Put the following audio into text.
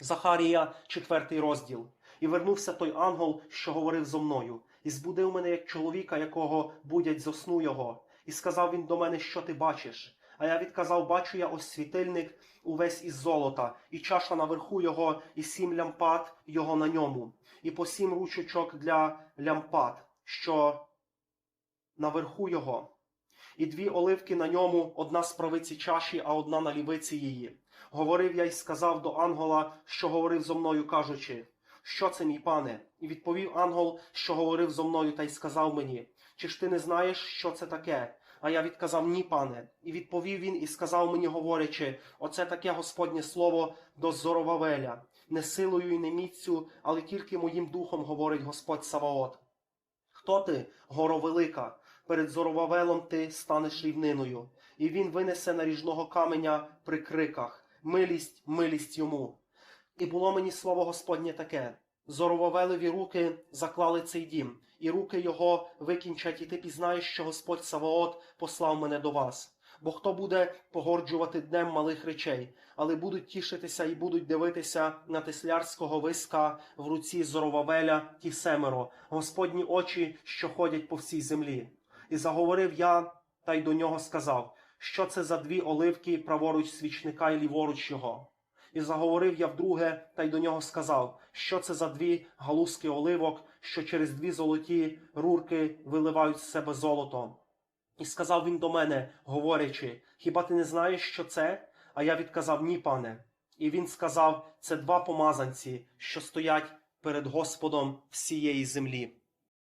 Захарія, четвертий розділ. І вернувся той ангел, що говорив зо мною, і збудив мене як чоловіка, якого будять зо сну його. І сказав він до мене, що ти бачиш. А я відказав, бачу я ось світильник увесь із золота, і чаша наверху його, і сім лямпад його на ньому, і по сім ручочок для лямпад, що наверху його, і дві оливки на ньому, одна з правиці чаші, а одна на лівиці її. Говорив я й сказав до ангела, що говорив зо мною, кажучи, що це, мій пане? І відповів ангел, що говорив зо мною, та й сказав мені, чи ж ти не знаєш, що це таке? А я відказав ні, пане. І відповів він і сказав мені, говорячи, оце таке Господнє слово до Зоровавеля, не силою і не міцю, але тільки моїм духом говорить Господь Саваот. Хто ти, горо велика? Перед Зоровавелом ти станеш рівниною, і він винесе наріжного каменя при криках милість, милість йому. І було мені слово Господнє таке: Зоровавелеві руки заклали цей дім, і руки його викінчать, і ти пізнаєш, що Господь Саваот послав мене до вас. Бо хто буде погорджувати днем малих речей, але будуть тішитися і будуть дивитися на теслярського виска в руці Зоровавеля ті семеро, Господні очі, що ходять по всій землі. І заговорив я, та й до нього сказав, що це за дві оливки праворуч свічника і ліворуч його. І заговорив я вдруге, та й до нього сказав, що це за дві галузки оливок, що через дві золоті рурки виливають з себе золото. І сказав він до мене, говорячи, хіба ти не знаєш, що це? А я відказав ні, пане. І він сказав, це два помазанці, що стоять перед Господом всієї землі.